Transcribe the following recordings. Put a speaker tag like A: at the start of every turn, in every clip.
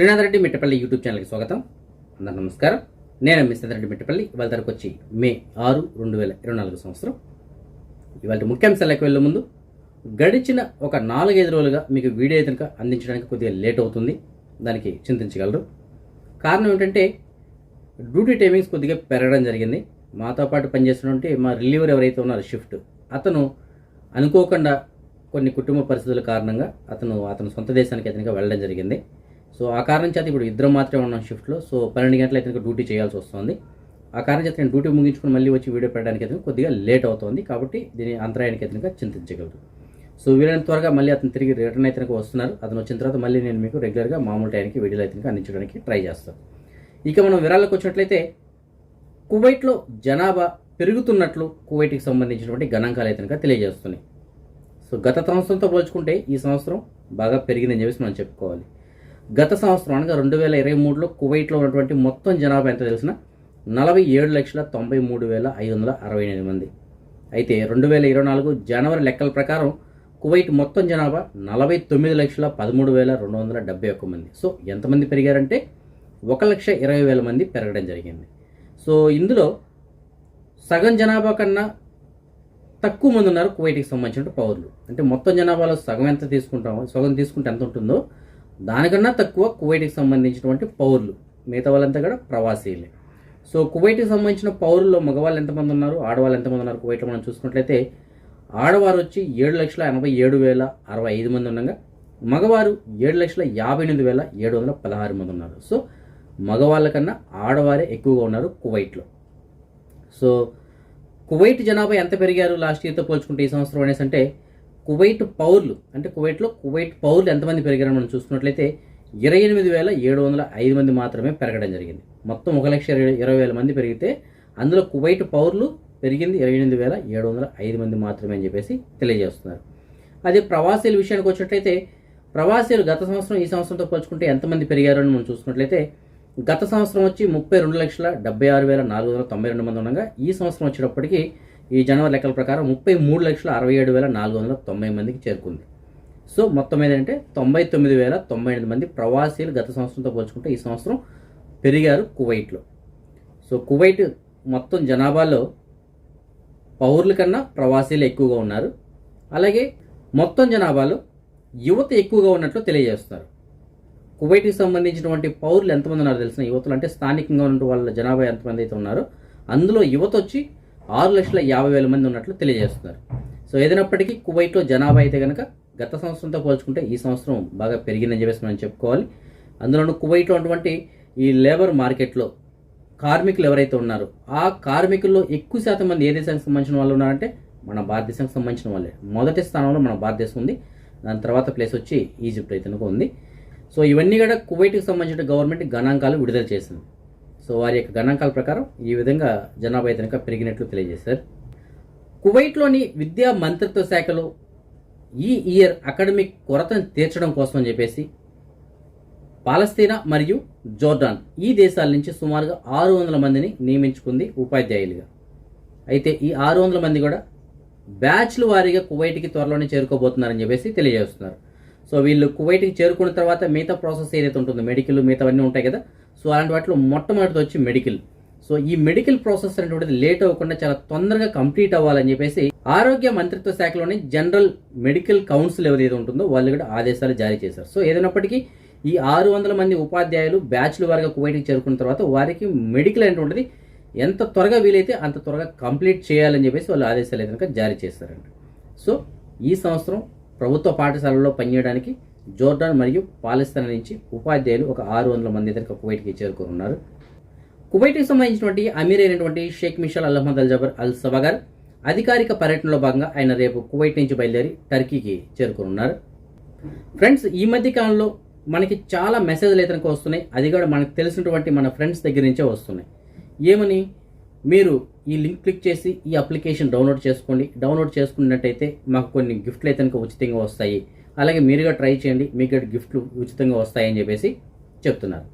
A: Srinath Reddy Mittapalli YouTube ఛానల్కి స్వాగతం. అందరు నమస్కారం. నేను మీ శ్రీనాథ్ రెడ్డి మిట్టపల్లి. ఇవాళ తరకు వచ్చి మే ఆరు రెండు వేల ఇరవై నాలుగు సంవత్సరం. ఇవాళ ముఖ్యాంశాలకు వెళ్ళే ముందు గడిచిన ఒక నాలుగైదు రోజులుగా మీకు వీడియో కనుక అందించడానికి కొద్దిగా లేట్ అవుతుంది. దానికి చింతించగలరు. కారణం ఏంటంటే డ్యూటీ టైమింగ్స్ కొద్దిగా పెరగడం జరిగింది. మాతో పాటు పనిచేస్తున్నటువంటి మా రిలీవర్ ఎవరైతే ఉన్నారో షిఫ్ట్ అతను అనుకోకుండా కొన్ని కుటుంబ పరిస్థితుల కారణంగా అతను అతను సొంత దేశానికి అతనికి వెళ్ళడం జరిగింది. సో ఆ కారణం చేత ఇప్పుడు ఇద్దరం మాత్రమే ఉన్నాం షిఫ్ట్లో. సో పన్నెండు గంటల అయితే డ్యూటీ చేయాల్సి వస్తుంది. ఆ కారణం చేత నేను డ్యూటీ ముగించుకుని మళ్ళీ వచ్చి వీడియో పెట్టడానికి అయితే కొద్దిగా లేట్ అవుతుంది. కాబట్టి దీని అంతరాయానికి అయితే చింతించగలరు సో వీలైన త్వరగా మళ్ళీ అతను తిరిగి రిటర్న్ అయితే వస్తున్నారు. అతను వచ్చిన తర్వాత మళ్ళీ నేను మీకు రెగ్యులర్గా మామూలు టైంకి వీడియోలు అయితే అందించడానికి ట్రై చేస్తాను. ఇక మనం వివరాలకు వచ్చినట్లయితే కువైట్లో జనాభా పెరుగుతున్నట్లు కువైట్కి సంబంధించినటువంటి గణాంకాలు అయితే తెలియజేస్తున్నాయి. సో గత సంవత్సరంతో పోల్చుకుంటే ఈ సంవత్సరం బాగా పెరిగిందని చెప్పేసి మనం చెప్పుకోవాలి. గత సంవత్సరం అనగా రెండు వేల ఇరవై మూడులో కువైట్లో ఉన్నటువంటి మొత్తం జనాభా ఎంత తెలిసిన? నలభై ఏడు లక్షల తొంభై మూడు వేల ఐదు వందల అరవై ఎనిమిది మంది. అయితే రెండు వేల ఇరవై నాలుగు జనవరి లెక్కల ప్రకారం కువైట్ మొత్తం జనాభా నలభై తొమ్మిది లక్షల పదమూడు వేల రెండు వందల డెబ్బై ఒక్క మంది. సో ఎంతమంది పెరిగారంటే ఒక లక్ష ఇరవై వేల మంది పెరగడం జరిగింది. సో ఇందులో సగం జనాభా కన్నా తక్కువ మంది ఉన్నారు కువైట్కి సంబంధించిన పౌరులు. అంటే మొత్తం జనాభాలో సగం ఎంత తీసుకుంటామో సగం తీసుకుంటే ఎంత ఉంటుందో దానికన్నా తక్కువ కువైట్కి సంబంధించినటువంటి పౌరులు మిగతా వాళ్ళంతా కూడా ప్రవాసీలే. సో కువైట్కి సంబంధించిన పౌరుల్లో మగవాళ్ళు ఎంతమంది ఉన్నారు? ఆడవాళ్ళు ఎంతమంది ఉన్నారు? కువైట్లో మనం చూసుకున్నట్లయితే ఆడవారు వచ్చి ఏడు లక్షల ఎనభై ఏడు వేల అరవై ఐదు మంది ఉండగా మగవారు ఏడు లక్షల యాభై ఎనిమిది వేల ఏడు వందల పదహారు మంది ఉన్నారు. సో మగవాళ్ళ కన్నా ఆడవారే ఎక్కువగా ఉన్నారు కువైట్లో. సో కువైట్ జనాభా ఎంత పెరిగారు లాస్ట్ ఇయర్తో పోల్చుకుంటే ఈ సంవత్సరం అనేసి అంటే కువైట్ పౌరులు అంటే కువైట్లో కువైట్ పౌరులు ఎంతమంది పెరిగారని మనం చూసుకున్నట్లయితే ఇరవై ఎనిమిది వేల ఏడు వందల ఐదు మంది మాత్రమే పెరగడం జరిగింది. మొత్తం ఒక లక్ష ఇరవై వేల మంది పెరిగితే అందులో కువైట్ పౌరులు పెరిగింది ఇరవై ఎనిమిది వేల ఏడు వందల ఐదు మంది మాత్రమే అని చెప్పేసి తెలియజేస్తున్నారు. అదే ప్రవాసీల విషయానికి వచ్చినట్లయితే ప్రవాసీలు గత సంవత్సరం ఈ సంవత్సరంతో పోల్చుకుంటే ఎంతమంది పెరిగారని మనం చూసుకున్నట్లయితే గత సంవత్సరం వచ్చి ముప్పై రెండు లక్షల డెబ్బై ఆరు వేల నాలుగు వందల తొంభై రెండు మంది ఉండగా ఈ సంవత్సరం వచ్చేటప్పటికి ఈ జనవరి లెక్కల ప్రకారం ముప్పై మూడు లక్షల అరవై ఏడు వేల నాలుగు వందల తొంభై మందికి చేరుకుంది. సో మొత్తం ఏంటంటే తొంభై తొమ్మిది వేల తొంభై ఎనిమిది మంది ప్రవాసీలు గత సంవత్సరంతో పోల్చుకుంటే ఈ సంవత్సరం పెరిగారు కువైట్లో. సో కువైట్ మొత్తం జనాభాలో పౌరుల కన్నా ప్రవాసీలు ఎక్కువగా ఉన్నారు. అలాగే మొత్తం జనాభాలో యువత ఎక్కువగా ఉన్నట్లు తెలియజేస్తున్నారు. కువైట్కి సంబంధించినటువంటి పౌరులు ఎంతమంది ఉన్నారో తెలిసిన యువతలు అంటే స్థానికంగా ఉన్న వాళ్ళ జనాభా ఎంతమంది అయితే ఉన్నారో అందులో యువత వచ్చి ఆరు లక్షల యాభై వేల మంది ఉన్నట్లు తెలియజేస్తున్నారు. సో ఏదైనప్పటికీ కువైట్లో జనాభా అయితే కనుక గత సంవత్సరంతో పోల్చుకుంటే ఈ సంవత్సరం బాగా పెరిగిందని చెప్పేసి మనం చెప్పుకోవాలి. అందులోనూ కువైట్లో ఉన్నటువంటి ఈ లేబర్ మార్కెట్లో కార్మికులు ఎవరైతే ఉన్నారో ఆ కార్మికుల్లో ఎక్కువ శాతం మంది ఏ దేశానికి సంబంధించిన వాళ్ళు ఉన్నారంటే మన భారతదేశానికి సంబంధించిన వాళ్ళే. మొదటి స్థానంలో మన భారతదేశం ఉంది. దాని తర్వాత ప్లేస్ వచ్చి ఈజిప్ట్ అయితే ఉంది. సో ఇవన్నీ కూడా కువైట్కి సంబంధించిన గవర్నమెంట్ గణాంకాలు విడుదల చేసింది. సో వారి యొక్క గణాంకాల ప్రకారం ఈ విధంగా జనాభా అయితే పెరిగినట్లు తెలియజేశారు. కువైట్లోని విద్యా మంత్రిత్వ శాఖలో ఈ ఇయర్ అకాడమిక్ కొరతను తీర్చడం కోసం అని చెప్పేసి పాలస్తీనా మరియు జోర్డాన్ ఈ దేశాల నుంచి సుమారుగా ఆరు వందల మందిని నియమించుకుంది ఉపాధ్యాయులుగా. అయితే ఈ ఆరు వందల మంది కూడా బ్యాచ్లు వారీగా కువైట్కి త్వరలోనే చేరుకోబోతున్నారని చెప్పేసి తెలియజేస్తున్నారు. సో వీళ్ళు కువైట్కి చేరుకున్న తర్వాత మిగతా ప్రాసెస్ ఏదైతే ఉంటుందో మెడికల్ మిగతావన్నీ ఉంటాయి కదా సో అలాంటి వాటిలో మొట్టమొదటి వచ్చి మెడికల్ సో ఈ మెడికల్ ప్రాసెస్ అనేటువంటిది లేట్ అవ్వకుండా చాలా తొందరగా కంప్లీట్ అవ్వాలని చెప్పేసి ఆరోగ్య మంత్రిత్వ శాఖలోని జనరల్ మెడికల్ కౌన్సిల్ ఏదైతే ఉంటుందో వాళ్ళు కూడా ఆదేశాలు జారీ చేశారు. సో ఏదైనప్పటికీ ఈ ఆరు వందల మంది ఉపాధ్యాయులు బ్యాచ్లు వారిగా కువైట్కి చేరుకున్న తర్వాత వారికి మెడికల్ అనేటువంటిది ఎంత త్వరగా వీలైతే అంత త్వరగా కంప్లీట్ చేయాలని చెప్పేసి వాళ్ళు ఆదేశాలు ఏదైనా జారీ చేస్తారండి సో ఈ సంవత్సరం ప్రభుత్వ పాఠశాలలో పనిచేయడానికి జోర్డాన్ మరియు పాలిస్తాన్ నుంచి ఉపాధ్యాయులు ఒక ఆరు వందల మంది ఇద్దరు కువైట్కి చేరుకున్నారు. కువైట్కి సంబంధించినటువంటి అమీర్ అయినటువంటి Sheikh Mishal al Ahmad al Jaber al Sabah అధికారిక పర్యటనలో భాగంగా ఆయన రేపు కువైట్ నుంచి బయలుదేరి టర్కీకి చేరుకున్నారు. ఫ్రెండ్స్ ఈ మధ్య కాలంలో మనకి చాలా మెసేజ్లు అయితే వస్తున్నాయి. అది కూడా మనకు తెలిసినటువంటి మన ఫ్రెండ్స్ దగ్గర నుంచే వస్తున్నాయి. ఏమని? మీరు ఈ లింక్ క్లిక్ చేసి ఈ అప్లికేషన్ డౌన్లోడ్ చేసుకోండి. డౌన్లోడ్ చేసుకున్నట్టయితే మాకు కొన్ని గిఫ్ట్లు అయితే ఉచితంగా వస్తాయి. అలాగే మీరుగా ట్రై చేయండి. మీకు గిఫ్ట్లు ఉచితంగా వస్తాయని చెప్పేసి చెప్తున్నారు.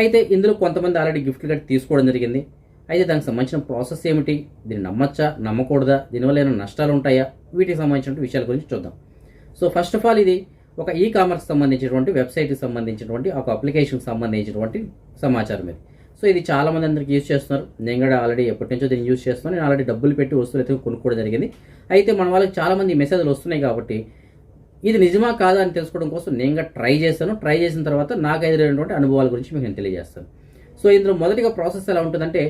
A: అయితే ఇందులో కొంతమంది ఆల్రెడీ గిఫ్ట్లు కట్టి తీసుకోవడం జరిగింది. అయితే దానికి సంబంధించిన ప్రాసెస్ ఏమిటి? దీన్ని నమ్మచ్చా? నమ్మకూడదా? దీనివల్ల ఏమైనా నష్టాలు ఉంటాయా? వీటికి సంబంధించిన విషయాల గురించి చూద్దాం. సో ఫస్ట్ ఆఫ్ ఆల్ ఇది ఒక ఈ కామర్స్ సంబంధించినటువంటి వెబ్సైట్కి సంబంధించినటువంటి ఒక అప్లికేషన్కి సంబంధించినటువంటి సమాచారం ఇది. సో ఇది చాలామంది అందరికి యూజ్ చేస్తున్నారు. నేను కూడా ఆల్రెడీ ఎప్పటి నుంచో దీన్ని యూజ్ చేస్తున్నాను. నేను ఆల్రెడీ డబ్బులు పెట్టి వస్తువులు అయితే కొనుక్కోవడం జరిగింది. అయితే మన వాళ్ళకి చాలా మంది మెసేజ్లు వస్తున్నాయి కాబట్టి ఇది నిజమా కాదా అని తెలుసుకోవడం కోసం నేను ట్రై చేశాను. ట్రై చేసిన తర్వాత నాకు ఎదురైనటువంటి అనుభవాల గురించి మీకు నేను తెలియజేస్తాను. సో ఇందులో మొదటిగా ప్రాసెస్ ఎలా ఉంటుందంటే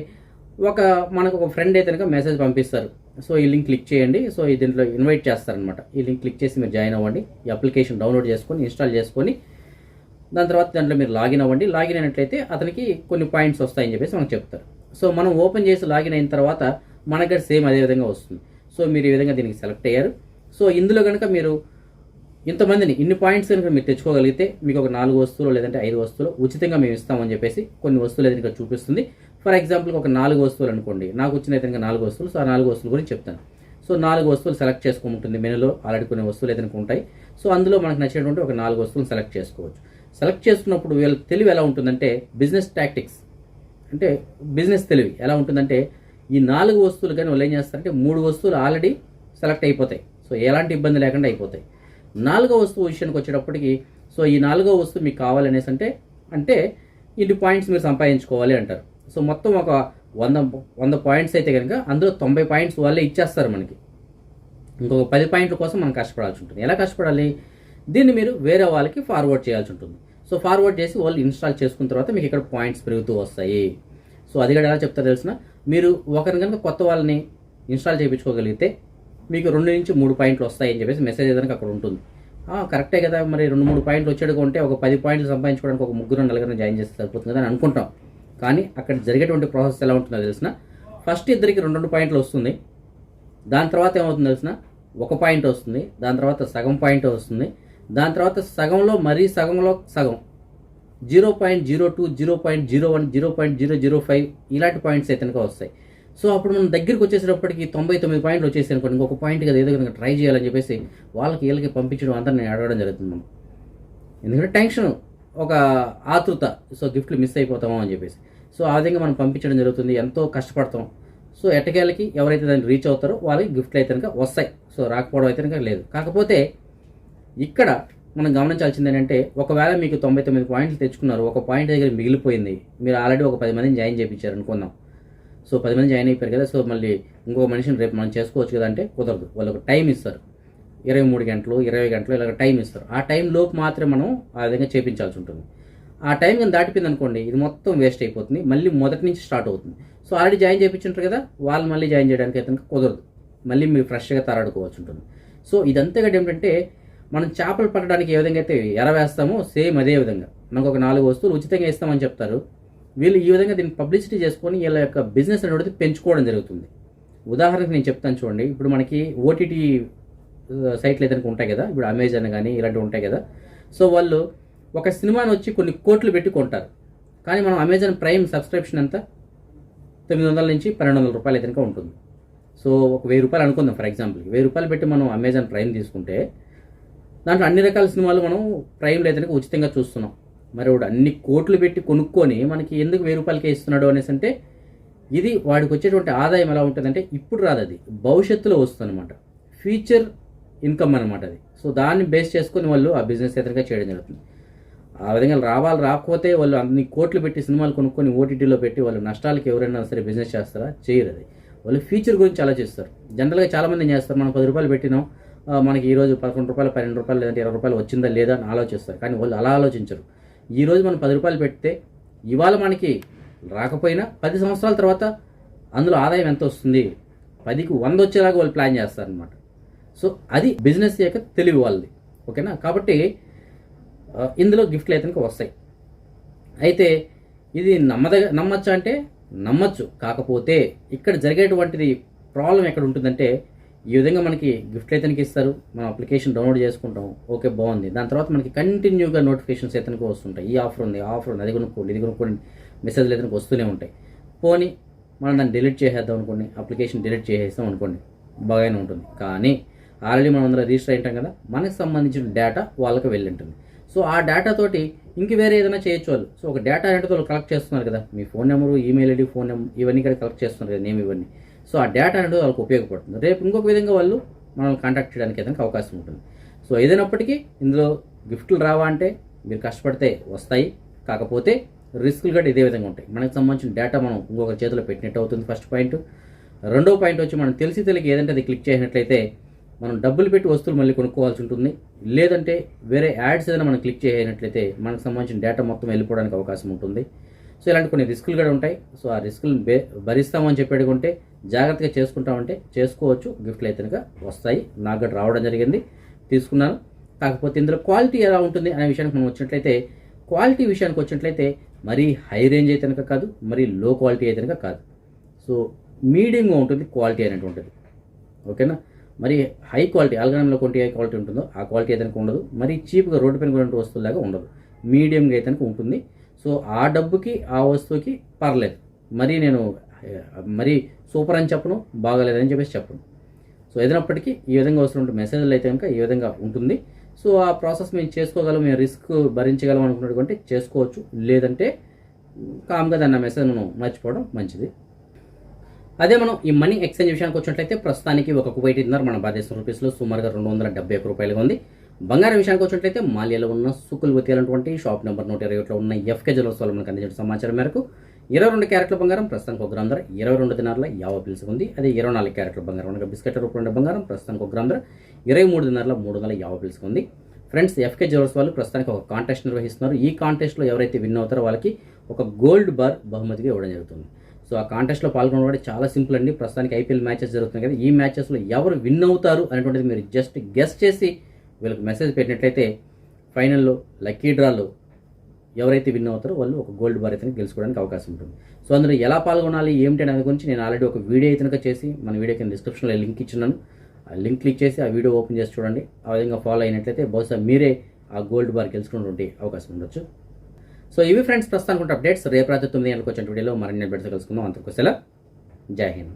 A: ఒక మనకు ఒక ఫ్రెండ్ అయితే కనుక మెసేజ్ పంపిస్తారు. సో ఈ లింక్ క్లిక్ చేయండి. సో ఈ దీంట్లో ఇన్వైట్ చేస్తారనమాట ఈ లింక్ క్లిక్ చేసి మీరు జాయిన్ అవ్వండి. ఈ అప్లికేషన్ డౌన్లోడ్ చేసుకొని ఇన్స్టాల్ చేసుకొని దాని తర్వాత దాంట్లో మీరు లాగిన్ అవ్వండి. లాగిన్ అయినట్లయితే అతనికి కొన్ని పాయింట్స్ వస్తాయని చెప్పేసి మనకు చెప్తారు. సో మనం ఓపెన్ చేసి లాగిన్ అయిన తర్వాత మనకి సేమ్ అదే విధంగా వస్తుంది. సో మీరు ఈ విధంగా దీనికి సెలెక్ట్ అయ్యారు. సో ఇందులో కనుక మీరు ఇంతమందిని ఇన్ని పాయింట్స్ కనుక మీరు తెచ్చుకోగలిగితే మీకు ఒక నాలుగు వస్తువులు లేదంటే ఐదు వస్తువులు ఉచితంగా మేము ఇస్తామని చెప్పేసి కొన్ని వస్తువులు అయితే చూపిస్తుంది. ఫర్ ఎగ్జాంపుల్ ఒక నాలుగు వస్తువులు అనుకోండి. నాకు వచ్చిన అయితే నాలుగు వస్తువులు సో ఆ నాలుగు వస్తువుల గురించి చెప్తాను. సో నాలుగు వస్తువులు సెలెక్ట్ చేసుకోమంటుంది మెనూలో. ఆల్రెడీ కొన్ని వస్తువులు అయితే ఉంటాయి. సో అందులో మనకు నచ్చినటువంటి ఒక నాలుగు వస్తువులు సెలెక్ట్ చేసుకోవచ్చు. సెలెక్ట్ చేసుకున్నప్పుడు వీళ్ళ తెలివి ఎలా ఉంటుందంటే బిజినెస్ టాక్టిక్స్ అంటే బిజినెస్ తెలివి ఎలా ఉంటుందంటే ఈ నాలుగు వస్తువులు కానీ వాళ్ళు ఏం చేస్తారంటే మూడు వస్తువులు ఆల్రెడీ సెలెక్ట్ అయిపోతాయి. సో ఎలాంటి ఇబ్బంది లేకుండా అయిపోతాయి. నాలుగో వస్తువు విషయానికి వచ్చేటప్పటికి సో ఈ నాలుగో వస్తువు మీకు కావాలనేసి అంటే అంటే ఇన్ని పాయింట్స్ మీరు సంపాదించుకోవాలి అంటారు. సో మొత్తం ఒక వంద వంద పాయింట్స్ అయితే కనుక అందులో తొంభై పాయింట్స్ వాళ్ళే ఇచ్చేస్తారు మనకి. ఇంకొక పది పాయింట్ల కోసం మనం కష్టపడాల్సి ఉంటుంది. ఎలా కష్టపడాలి? దీన్ని మీరు వేరే వాళ్ళకి ఫార్వర్డ్ చేయాల్సి ఉంటుంది. సో ఫార్వర్డ్ చేసి వాళ్ళు ఇన్స్టాల్ చేసుకున్న తర్వాత మీకు ఇక్కడ పాయింట్స్ పెరుగుతూ వస్తాయి. సో అది కూడా ఎలా చెప్తారో తెలిసిన? మీరు ఒకరిని కనుక కొత్త వాళ్ళని ఇన్స్టాల్ చేయించుకోగలిగితే మీకు రెండు నుంచి మూడు పాయింట్లు వస్తాయని చెప్పేసి మెసేజ్ ఏదైనా అక్కడ ఉంటుంది. కరెక్టే కదా మరి రెండు మూడు పాయింట్లు వచ్చాడు ఉంటే ఒక పది పాయింట్లు సంపాదించుకోవడానికి ఒక ముగ్గురు నలుగురిని జాయిన్ చేస్తే సరిపోతుంది కదా అని అనుకుంటాం. కానీ అక్కడ జరిగేటువంటి ప్రాసెస్ ఎలా ఉంటుందో తెలిసిన? ఫస్ట్ ఇద్దరికి రెండు రెండు పాయింట్లు వస్తుంది. దాని తర్వాత ఏమవుతుందో తెలిసిన? ఒక పాయింట్ వస్తుంది. దాని తర్వాత సగం పాయింట్ వస్తుంది. దాని తర్వాత సగంలో మరీ సగంలో సగం. Zero point zero two zero point zero one zero point zero zero five ఇలాంటి పాయింట్స్ అయితే వస్తాయి. సో అప్పుడు మనం దగ్గరికి వచ్చేసేటప్పటికి తొంభై తొమ్మిది పాయింట్లు వచ్చేసి అనుకోండి. ఇంకొక పాయింట్ కదా ఏదో కనుక ట్రై చేయాలని చెప్పేసి వాళ్ళకి వీళ్ళకి పంపించడం అంతా నేను అడగడం జరుగుతుంది మనం. ఎందుకంటే టెన్షన్ ఒక ఆతృత. సో గిఫ్ట్లు మిస్ అయిపోతామో అని చెప్పేసి. సో ఆ విధంగా మనం పంపించడం జరుగుతుంది. ఎంతో కష్టపడతాం. సో ఎట్టకేలకి ఎవరైతే దాన్ని రీచ్ అవుతారో వాళ్ళకి గిఫ్ట్లు అయితే కనుక వస్తాయి. సో రాకపోవడం అయితే కనుక లేదు. కాకపోతే ఇక్కడ మనం గమనించాల్సింది ఏంటంటే ఒకవేళ మీకు తొంభై తొమ్మిది పాయింట్లు తెచ్చుకున్నారు ఒక పాయింట్ దగ్గర మిగిలిపోయింది మీరు ఆల్రెడీ ఒక పది మందిని జాయిన్ చేయించారు అనుకుందాం సో పది మంది జాయిన్ అయిపోయారు కదా సో మళ్ళీ ఇంకో మనిషిని రేపు మనం చేసుకోవచ్చు కదా అంటే కుదరదు. వాళ్ళు ఒక టైం ఇస్తారు. ఇరవై మూడు గంటలు ఇరవై గంటలు ఇలాగ టైం ఇస్తారు. ఆ టైం లోపు మాత్రమే మనం ఆ విధంగా చేపించాల్సి ఉంటుంది. ఆ టైం కానీ దాటిపోయింది అనుకోండి ఇది మొత్తం వేస్ట్ అయిపోతుంది. మళ్ళీ మొదటి నుంచి స్టార్ట్ అవుతుంది. సో ఆల్రెడీ జాయిన్ చేయించుంటారు కదా వాళ్ళు మళ్ళీ జాయిన్ చేయడానికి అయితే కుదరదు. మళ్ళీ మీరు ఫ్రెష్గా తరాడుకోవాల్సి ఉంటుంది. సో ఇదంతగా ఏంటంటే మనం చేపలు పట్టడానికి ఏ విధంగా అయితే ఎర వేస్తామో సేమ్ అదే విధంగా. మనకు ఒక నాలుగు వస్తువులు ఉచితంగా ఇస్తామని చెప్తారు. వీళ్ళు ఈ విధంగా దీన్ని పబ్లిసిటీ చేసుకొని వీళ్ళ యొక్క బిజినెస్ అనేది పెంచుకోవడం జరుగుతుంది. ఉదాహరణకు నేను చెప్తాను చూడండి. ఇప్పుడు మనకి ఓటీటీ సైట్లు అయితే ఉంటాయి కదా ఇప్పుడు అమెజాన్ కానీ ఇలాంటివి ఉంటాయి కదా. సో వాళ్ళు ఒక సినిమాని వచ్చి కొన్ని కోట్లు పెట్టి కొంటారు. కానీ మనం అమెజాన్ ప్రైమ్ సబ్స్క్రిప్షన్ ఎంత తొమ్మిది వందల నుంచి పన్నెండు వందల రూపాయలు ఏదైనా ఉంటుంది. సో ఒక వెయ్యి రూపాయలు అనుకుందాం ఫర్ ఎగ్జాంపుల్. వెయ్యి రూపాయలు పెట్టి మనం అమెజాన్ ప్రైమ్ తీసుకుంటే దాంట్లో అన్ని రకాల సినిమాలు మనం ప్రైమ్లో అయితే ఉచితంగా చూస్తున్నాం. మరి వాడు అన్ని కోట్లు పెట్టి కొనుక్కొని మనకి ఎందుకు వెయ్యి రూపాయలకే ఇస్తున్నాడు అనేసి అంటే ఇది వాడికి వచ్చేటువంటి ఆదాయం ఎలా ఉంటుందంటే ఇప్పుడు రాదు అది. భవిష్యత్తులో వస్తుంది అనమాట ఫ్యూచర్ ఇన్కమ్ అనమాట అది. సో దాన్ని బేస్ చేసుకొని వాళ్ళు ఆ బిజినెస్ ఎదురుగా చేయడం జరుగుతుంది. ఆ విధంగా రావాలి రాకపోతే వాళ్ళు అన్ని కోట్లు పెట్టి సినిమాలు కొనుక్కొని ఓటీటీలో పెట్టి వాళ్ళు నష్టాలకి ఎవరైనా సరే బిజినెస్ చేస్తారా? చేయరు అది. వాళ్ళు ఫ్యూచర్ గురించి ఆలోచిస్తారు. జనరల్గా చాలామంది ఏం చేస్తారు? మనం పది రూపాయలు పెట్టినాం మనకి ఈరోజు పదకొండు రూపాయలు పన్నెండు రూపాయలు లేదంటే ఇరవై రూపాయలు వచ్చిందా లేదా అని ఆలోచిస్తారు. కానీ వాళ్ళు అలా ఆలోచించరు. ఈరోజు మనం పది రూపాయలు పెడితే ఇవాళ మనకి రాకపోయినా పది సంవత్సరాల తర్వాత అందులో ఆదాయం ఎంత వస్తుంది? పదికి వంద వచ్చేలాగా వాళ్ళు ప్లాన్ చేస్తారనమాట సో అది బిజినెస్ యొక్క తెలివి వాళ్ళది. ఓకేనా? కాబట్టి ఇందులో గిఫ్ట్లు అయితే వస్తాయి. అయితే ఇది నమ్మదగ నమ్మచ్చా అంటే నమ్మచ్చు. కాకపోతే ఇక్కడ జరిగేటువంటిది ప్రాబ్లం ఎక్కడ ఉంటుందంటే ఈ విధంగా మనకి గిఫ్ట్ అయితే ఇస్తారు? మనం అప్లికేషన్ డౌన్లోడ్ చేసుకుంటాం ఓకే బాగుంది. దాని తర్వాత మనకి కంటిన్యూగా నోటిఫికేషన్స్ అయితే వస్తుంటాయి? ఈ ఆఫర్ ఉంది ఆఫర్ ఉంది. అది కొనుక్కోండి ఇది కొనుక్కోండి మెసేజ్లు అయితే వస్తూనే ఉంటాయి. పోనీ మనం దాన్ని డిలీట్ చేసేద్దాం అనుకోండి అప్లికేషన్ డిలీట్ చేసేస్తాం అనుకోండి బాగానే ఉంటుంది. కానీ ఆల్రెడీ మనం అందరూ రిజిస్టర్ అయింటాం కదా మనకు సంబంధించిన డేటా వాళ్ళకి వెళ్ళి ఉంటుంది. సో ఆ డేటా తోటి ఇంక వేరే ఏదైనా చేయొచ్చు వాళ్ళు. సో ఒక డేటా అనేది వాళ్ళు కలెక్ట్ చేస్తున్నారు కదా. మీ phone number email ID phone number ఇవన్నీ కూడా కలెక్ట్ చేస్తున్నారు కదా నేమ్ ఇవన్నీ. సో ఆ డేటా అనేది వాళ్ళకి ఉపయోగపడుతుంది. రేపు ఇంకొక విధంగా వాళ్ళు మనల్ని కాంటాక్ట్ చేయడానికి ఏదైనా అవకాశం ఉంటుంది. సో ఏదైనప్పటికీ ఇందులో గిఫ్ట్లు రావా అంటే మీరు కష్టపడితే వస్తాయి. కాకపోతే రిస్కులు కూడా ఇదే విధంగా ఉంటాయి. మనకు సంబంధించిన డేటా మనం ఇంకొక చేతిలో పెట్టినట్టు అవుతుంది ఫస్ట్ పాయింట్ రెండో పాయింట్ వచ్చి మనం తెలిసి తెలియక ఏదంటే అది క్లిక్ చేసినట్లయితే మనం డబ్బులు పెట్టి వస్తువులు మళ్ళీ కొనుక్కోవాల్సి ఉంటుంది. లేదంటే వేరే యాడ్స్ ఏదైనా మనం క్లిక్ చేయనట్లయితే మనకు సంబంధించిన డేటా మొత్తం వెళ్ళిపోవడానికి అవకాశం ఉంటుంది. సో ఇలాంటి కొన్ని రిస్కులు కూడా ఉంటాయి. సో ఆ రిస్కులు బే భరిస్తామని చెప్పి ఉంటే జాగ్రత్తగా చేసుకుంటామంటే చేసుకోవచ్చు. గిఫ్ట్లు అయితే కనుక వస్తాయి. నాకు కూడా రావడం జరిగింది. తీసుకున్నాను. కాకపోతే ఇందులో క్వాలిటీ ఎలా ఉంటుంది అనే విషయానికి మనం వచ్చినట్లయితే క్వాలిటీ విషయానికి వచ్చినట్లయితే మరీ హై రేంజ్ అయితే కనుక కాదు మరీ లో క్వాలిటీ అయితే కనుక కాదు. సో మీడియంగా ఉంటుంది క్వాలిటీ అనేటువంటిది ఓకేనా? మరి హై క్వాలిటీ ఆల్గనంలో కొంటే ఏ క్వాలిటీ ఉంటుందో ఆ క్వాలిటీ అయితే ఉండదు. మరి చీప్గా రోడ్డు పైన కొనే వస్తువులాగా ఉండదు. మీడియంగా అయితే ఉంటుంది. సో ఆ డబ్బుకి ఆ వస్తువుకి పర్లేదు. మరి నేను మరీ సూపర్ అని చెప్పను బాగాలేదని చెప్పేసి చెప్పను. సో ఏదైనప్పటికీ ఈ విధంగా వస్తున్న మెసేజ్లు అయితే కనుక ఈ విధంగా ఉంటుంది. సో ఆ ప్రాసెస్ మేము చేసుకోగలం మేము రిస్క్ భరించగలం అనుకున్నటువంటి చేసుకోవచ్చు. లేదంటే కామ్గా దాన్ని మెసేజ్ మనం మర్చిపోవడం మంచిది. అదే మనం ఈ మనీ ఎక్స్చేంజ్ విషయానికి వచ్చినట్లయితే ప్రస్తుతానికి ఒక కువైట్ ఇన్నర్ మన భారతదేశం రూపీస్లో సుమారుగా రెండు వందల డెబ్బై ఒక్క రూపాయలుగా ఉంది. బంగారం విషయానికి వచ్చినట్లయితే మాల్యాలో ఉన్న సుకుల్ వతీలటువంటి షాప్ నెంబర్ నూట ఇరవై ఒకటిలో ఉన్న ఎఫ్కే జ్యువెలర్స్ వాళ్ళు మనకు అందించిన సమాచారం మేరకు ఇరవై రెండు క్యారెట్ల బంగారం ప్రస్తుతానికి ఒక గ్రామ్ ధర ఇరవై రెండు దినార్ల యావ పిలుసు ఉంది. అదే ఇరవై నాలుగు క్యారెట్ల బంగారం అనగా బిస్కెట్ రూపంలో బంగారం ప్రస్తుతానికి ఒక గ్రామ్ ధర ఇరవై మూడు దినార్ల మూడు వందల యావ పిలుసు ఉంది. ఫ్రెండ్స్ ఎఫ్కే జ్యువెల్స్ వాళ్ళు ప్రస్తుతానికి ఒక కాంటెస్ట్ నిర్వహిస్తున్నారు. ఈ కాంటెస్ట్లో ఎవరైతే విన్ అవుతారో వాళ్ళకి ఒక గోల్డ్ బార్ బహుమతిగా ఇవ్వడం జరుగుతుంది. సో ఆ కాంటెస్ట్లో పాల్గొనడం చాలా సింపుల్ అండి. ప్రస్తుతానికి ఐపీఎల్ మ్యాచెస్ జరుగుతున్నాయి కదా ఈ మ్యాచెస్లో ఎవరు విన్ అవుతారు అనేటువంటిది మీరు జస్ట్ గెస్ట్ చేసి వీళ్ళకి మెసేజ్ పెట్టినట్లయితే ఫైనల్లో లక్కీ డ్రాలో ఎవరైతే విన్ అవుతారో వాళ్ళు ఒక గోల్డ్ బార్ అయితే గెలుచుకోవడానికి అవకాశం ఉంటుంది. సో అందులో ఎలా పాల్గొనాలి ఏమిటి అనేది గురించి నేను ఆల్రెడీ ఒక వీడియో అయితే చేసి మన వీడియో కింద డిస్క్రిప్షన్లో లింక్ ఇచ్చినాను ఆ లింక్ క్లిక్ చేసి ఆ వీడియో ఓపెన్ చేసి చూడండి. ఆ విధంగా ఫాలో అయినట్లయితే బహుశా మీరే ఆ గోల్డ్ బార్ గెలుచుకున్నటువంటి అవకాశం ఉండొచ్చు. సో ఇవి ఫ్రెండ్స్ ప్రస్తుతానికి అప్డేట్స్ రేపు రాత్రి తొమ్మిది గంటలకు వచ్చిన వీడియోలో మరిన్ని అప్డేట్స్ కలుసుకుందాం. అంతకు సెలవు. జై హింద్.